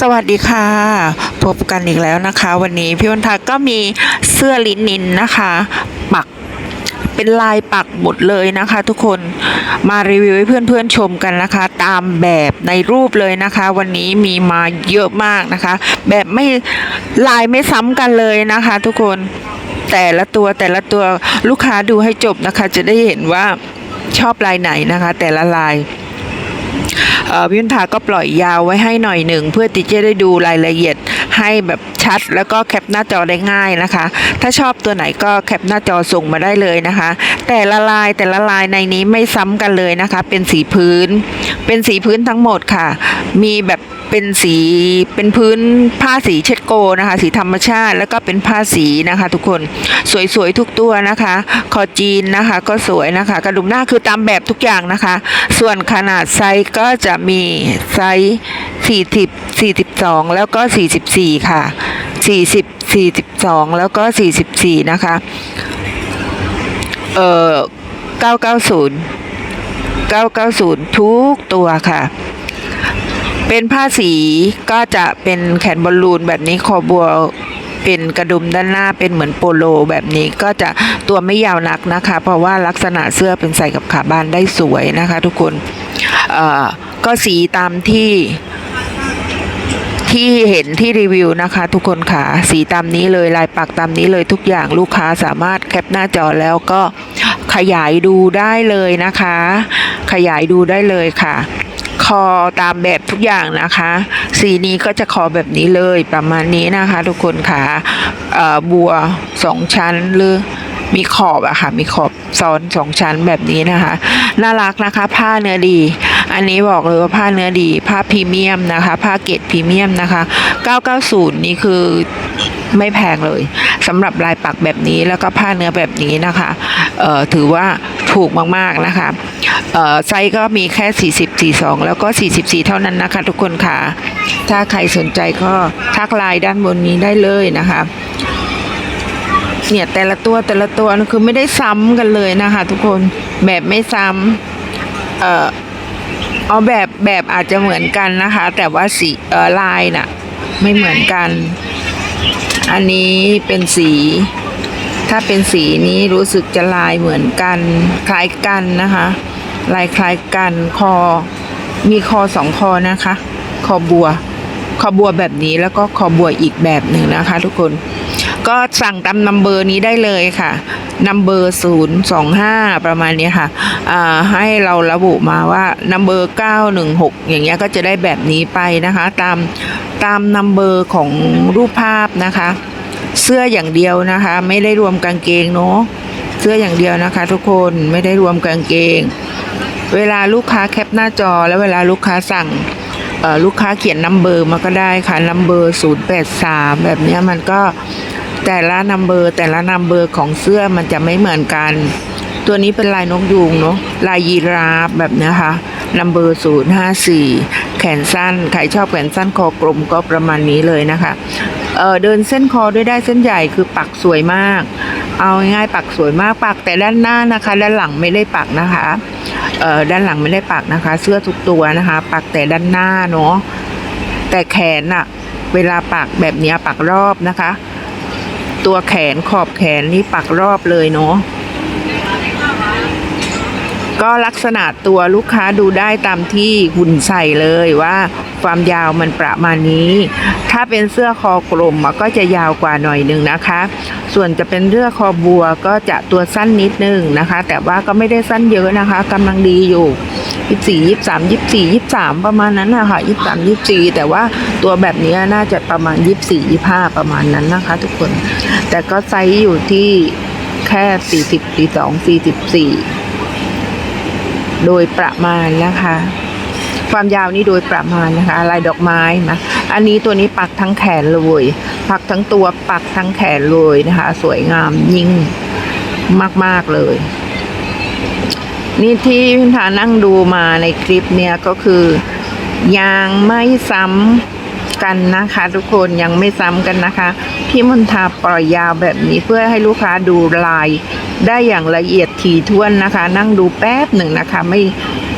สวัสดีค่ะ พบกันอีกแล้วนะคะ วันนี้พี่วันทาก็มีเสื้อลินินนะคะ ปักเป็นลายปักหมดเลยนะคะ ทุกคนมารีวิวให้เพื่อนๆชมกันนะคะ ตามแบบในรูปเลยนะคะ วันนี้มีมาเยอะมากนะคะ แบบไม่ลายไม่ซ้ำกันเลยนะคะ ทุกคนแต่ละตัวแต่ละตัวลูกค้าดูให้จบนะคะ จะได้เห็นว่าชอบลายไหนนะคะ แต่ละลาย พี่ยุนทาก็ปล่อยยาวไว้ให้หน่อยหนึ่งเพื่อที่จะได้ดูรายละเอียดให้แบบชัด แล้วก็แคปหน้าจอได้ง่ายนะคะ ถ้าชอบตัวไหนก็แคปหน้าจอส่งมาได้เลยนะคะ แต่ละลายแต่ละลายในนี้ไม่ซ้ำกันเลยนะคะ เป็นสีพื้น เป็นสีพื้นทั้งหมดค่ะ มีแบบ เป็นสีเป็นพื้นผ้าสีเช็ดโกนะคะ สีธรรมชาติแล้วก็เป็นผ้าสีนะคะ ทุกคนสวยๆทุกตัวนะคะ คอจีนนะคะ ก็สวยนะคะ กระดุมหน้าคือตามแบบทุกอย่างนะคะ ส่วนขนาดไซส์ก็จะมีไซส์40 42 แล้วก็ 44 ค่ะ 40 42 แล้วก็ 44 นะคะ เอ่อ990 990 ทุกตัวค่ะ เป็นผ้าสีก็จะเป็นแขนบอลลูนแบบนี้คอบัวเป็นกระดุมด้านหน้าเป็นเหมือนโปโลแบบนี้ก็จะตัวไม่ยาวนักนะคะ เพราะว่าลักษณะเสื้อเป็นใส่กับขาบานได้สวยนะคะ ทุกคนเอ่อก็สีตามที่ที่เห็นที่รีวิวนะคะ ทุกคนค่ะสีตามนี้เลยลายปักตามนี้เลยทุกอย่างลูกค้าสามารถแคปหน้าจอแล้วก็ขยายดูได้เลยนะคะ ขยายดูได้เลยค่ะ คอตามแบบทุกอย่างนะคะ สีนี้ก็จะคอแบบนี้เลยประมาณนี้นะคะ ทุกคนค่ะเอ่อบัวสองชั้นหรือมีขอบอะค่ะ มีขอบซ้อนสองชั้นแบบนี้นะคะ น่ารักนะคะ ผ้าเนื้อดี อันนี้บอกเลยว่าผ้าเนื้อดี ผ้าพรีเมียมนะคะ ผ้าเกรดพรีเมียมนะคะ 990 นี่คือไม่แพงเลยสำหรับลายปักแบบนี้แล้วก็ผ้าเนื้อแบบนี้นะคะ เอ่อถือว่า ถูกมากๆนะคะไซส์ก็มีแค่ 40 42 แล้วก็ 44 เท่านั้นนะคะ ทุกคนค่ะ ถ้าใครสนใจก็ทักไลน์ด้านบนนี้ได้เลยนะคะเนี่ยแต่ละตัวแต่ละตัวคือไม่ได้ซ้ำกันเลยนะคะ ทุกคนแบบไม่ซ้ำเอ่อเอาแบบแบบอาจจะเหมือนกันนะคะ แต่ว่าสีเอ่อลายน่ะ ไม่เหมือนกัน อันนี้เป็นสี ถ้าเป็นสีนี้รู้สึกจะลายเหมือนกัน คล้ายกันนะคะ ลายคล้ายกันคอ มีคอสองคอนะคะ คอบัว คอบัวแบบนี้แล้วก็คอบัวอีกแบบหนึ่งนะคะ ทุกคน ก็สั่งตามนัมเบอร์นี้ได้เลยค่ะนัมเบอร์ศูนย์สองห้าประมาณนี้ค่ะให้เราระบุมาว่านัมเบอร์เก้าหนึ่งหกอย่างเงี้ยก็จะได้แบบนี้ไปนะคะ ตามตามนัมเบอร์ของรูปภาพนะคะ เสื้ออย่างเดียวนะคะ ไม่ได้รวมกางเกงเนาะเสื้ออย่างเดียวนะคะ ทุกคนไม่ได้รวมกางเกง เวลาลูกค้าแคปหน้าจอแล้วเวลาลูกค้าสั่งลูกค้าเขียนนัมเบอร์มาก็ได้ค่ะนัมเบอร์ศูนย์แปดสามแบบนี้มันก็แต่ละนัมเบอร์แต่ละนัมเบอร์ของเสื้อมันจะไม่เหมือนกัน ตัวนี้เป็นลายนกยูงเนาะลายยีราฟแบบนี้ค่ะนัมเบอร์ศูนย์ห้าสี่แขนสั้น ใครชอบแขนสั้นคอกลมก็ประมาณนี้เลยนะคะ เออเดินเส้นคอด้วยได้เส้นใหญ่คือปักสวยมาก เอาง่ายๆปักสวยมากปักแต่ด้านหน้านะคะ ด้านหลังไม่ได้ปักนะคะเออด้านหลังไม่ได้ปักนะคะ เสื้อทุกตัวนะคะ ปักแต่ด้านหน้าเนาะแต่แขนอะเวลาปักแบบนี้ปักรอบนะคะ ตัวแขนขอบแขนนี่ปักรอบเลยเนาะก็ลักษณะตัวลูกค้าดูได้ตามที่หุ่นใส่เลยว่า ความยาวมันประมาณนี้ ถ้าเป็นเสื้อคอกลมก็จะยาวกว่าหน่อยหนึ่งนะคะ ส่วนจะเป็นเสื้อคอบัวก็จะตัวสั้นนิดนึงนะคะ แต่ว่าก็ไม่ได้สั้นเยอะนะคะกำลังดีอยู่ยี่สี่ยี่สามยี่สี่ยี่สามประมาณนั้นนะคะยี่สามยี่สี่แต่ว่าตัวแบบนี้น่าจะประมาณยี่สี่ยี่ห้าประมาณนั้นนะคะ ทุกคน แต่ก็ไซส์อยู่ที่แค่สี่สิบสี่สองสี่สิบสี่โดยประมาณนะคะ ความยาวนี่โดยประมาณนะคะ ลายดอกไม้นะ อันนี้ตัวนี้ปักทั้งแขนเลยปักทั้งตัวปักทั้งแขนเลยนะคะ สวยงามยิ่งมาก ๆ เลย นี่ที่พิมทานั่งดูมาในคลิปเนี่ยก็คือยังไม่ซ้ำกันนะคะ ทุกคนยังไม่ซ้ำกันนะคะ พี่มนทาปล่อยยาวแบบนี้เพื่อให้ลูกค้าดูลายได้อย่างละเอียดถี่ถ้วนนะคะ นั่งดูแป๊บหนึ่งนะคะ ไม่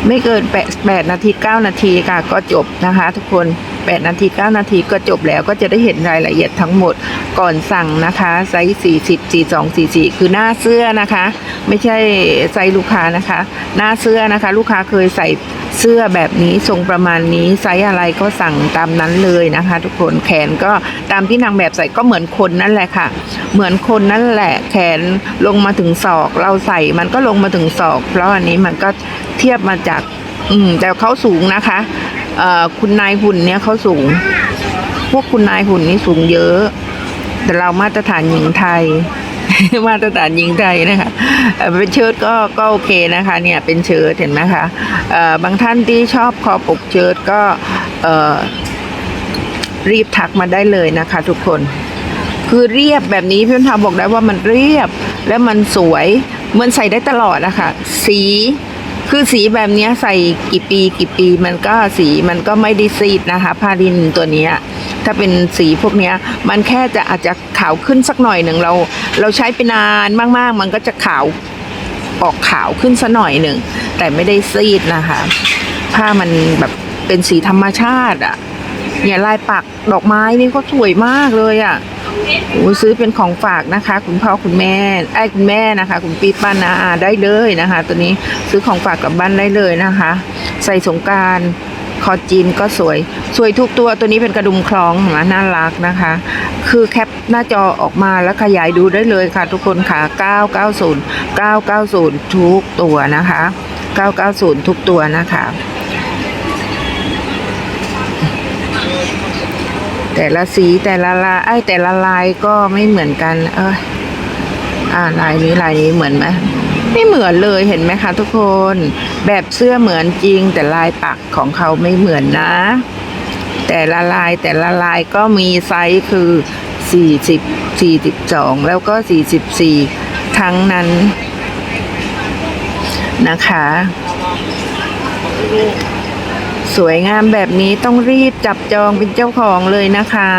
ไม่เกินแปดแปดนาทีเก้านาทีค่ะ ก็จบนะคะทุกคนแปดนาทีเก้านาทีก็จบแล้วก็จะได้เห็นรายละเอียดทั้งหมดก่อนสั่งนะคะไซส์สี่สิบสี่สองสี่สี่คือหน้าเสื้อนะคะ ไม่ใช่ไซส์ลูกค้านะคะ หน้าเสื้อนะคะ ลูกค้าเคยใส่เสื้อแบบนี้ทรงประมาณนี้ไซส์อะไรก็สั่งตามนั้นเลยนะคะ ทุกคนแขนก็ตามที่นางแบบใส่ก็เหมือนคนนั่นแหละค่ะ เหมือนคนนั่นแหละแขนลงมาถึงศอก เราใส่มันก็ลงมาถึงศอก เพราะอันนี้มันก็เทียบมาจาก อืมแต่เขาสูงนะคะ คุณนายหุ่นเนี่ยเขาสูง พวกคุณนายหุ่นนี่สูงเยอะ แต่เรามาตรฐานหญิงไทย มาตรฐานหญิงไทยนะคะเอ่อเป็นเชิ้ตก็ก็โอเคนะคะ เนี่ยเป็นเชิ้ตเห็นไหมคะเอ่อบางท่านที่ชอบคอปกเชิ้ตก็เอ่อรีบทักมาได้เลยนะคะ ทุกคน คือเรียบแบบนี้พี่นธาบอกได้ว่ามันเรียบและมันสวยมันใส่ได้ตลอดนะคะ สี คือสีแบบนี้ใส่กี่ปีกี่ปีมันก็สีมันก็ไม่ได้ซีดนะคะผ้าดินตัวนี้ถ้าเป็นสีพวกนี้มันแค่จะอาจจะขาวขึ้นสักหน่อยหนึ่งเรา เราใช้ไปนานมากๆ มันก็จะขาวออกขาวขึ้นสักหน่อยหนึ่งแต่ไม่ได้ซีดนะคะ ผ้ามันแบบเป็นสีธรรมชาติอะเนี่ยลายปักดอกไม้นี่ก็สวยมากเลยอะโอ้ซื้อเป็นของฝากนะคะ คุณพ่อคุณแม่ไอ้คุณแม่นะคะ คุณปีป้านาอาได้เลยนะคะ ตัวนี้ซื้อของฝากกลับบ้านได้เลยนะคะ ใส่สงการคอจีนก็สวย สวยทุกตัวตัวนี้เป็นกระดุมคล้องนะน่ารักนะคะ คือแคปหน้าจอออกมาแล้วขยายดูได้เลยค่ะ ทุกคนค่ะ 990 990 ทุกตัวนะคะ 990 ทุกตัวนะคะ แต่ละสีแต่ละลายไอ้แต่ละลายก็ไม่เหมือนกัน เอออ่าลายนี้ลายนี้เหมือนไหมไม่เหมือนเลยเห็นไหมคะทุกคน แบบเสื้อเหมือนจริง แต่ลายปักของเขาไม่เหมือนนะ แต่ละลายแต่ละลายก็มีไซส์คือ 40 42 แล้วก็ 44 ทั้งนั้นนะคะ สวยงามแบบนี้ต้องรีบจับจองเป็นเจ้าของเลยนะคะ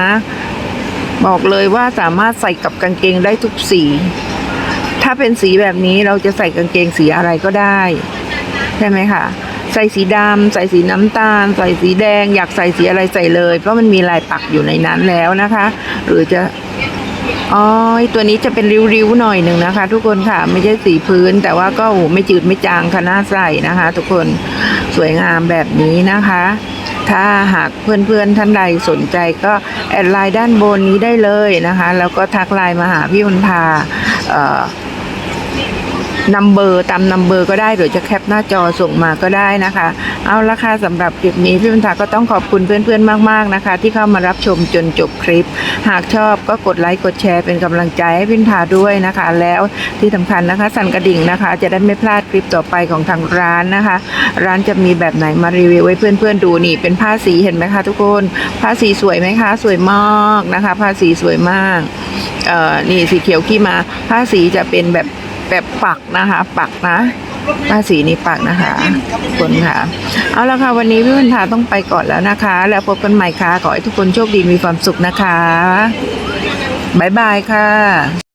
บอกเลยว่าสามารถใส่กับกางเกงได้ทุกสี ถ้าเป็นสีแบบนี้เราจะใส่กางเกงสีอะไรก็ได้ ใช่ไหมคะใส่สีดำใส่สีน้ำตาล ใส่สีแดง อยากใส่สีอะไรใส่เลย เพราะมันมีลายปักอยู่ในนั้นแล้วนะคะ หรือจะอ๋อตัวนี้จะเป็นริ้วๆหน่อยหนึ่งนะคะ ทุกคนค่ะ ไม่ใช่สีพื้น แต่ว่าก็ไม่จืดไม่จางค่ะน่าใส่นะคะ ทุกคน สวยงามแบบนี้นะคะ ถ้าหากเพื่อนๆท่านใดสนใจก็แอดไลน์ด้านบนนี้ได้เลยนะคะ แล้วก็ทักไลน์มาหาพี่วันพาเอ่อ นัมเบอร์ตามนัมเบอร์ก็ได้หรือจะแคปหน้าจอส่งมาก็ได้นะคะ เอาละค่ะสำหรับคลิปนี้พี่บรรทาก็ต้องขอบคุณเพื่อนๆมากๆนะคะ ที่เข้ามารับชมจนจบคลิป หากชอบก็กดไลค์กดแชร์เป็นกำลังใจให้พี่บรรทาด้วยนะคะ แล้วที่สำคัญนะคะ สั่นกระดิ่งนะคะ จะได้ไม่พลาดคลิปต่อไปของทางร้านนะคะ ร้านจะมีแบบไหนมารีวิวให้เพื่อนๆดูนี่เป็นผ้าสีเห็นไหมคะทุกคนผ้าสีสวยไหมคะ สวยมากนะคะ ผ้าสีสวยมากเอ่อนี่สีเขียวขี้มาผ้าสีจะเป็นแบบ แบบปักนะคะ ปักนะป้าสีนี้ปักนะคะคนค่ะ เอาละค่ะ วันนี้พี่พันธาต้องไปก่อนแล้วนะคะ แล้วพบกันใหม่ค่ะ ขอให้ทุกคนโชคดีมีความสุขนะคะ บ๊ายบายค่ะ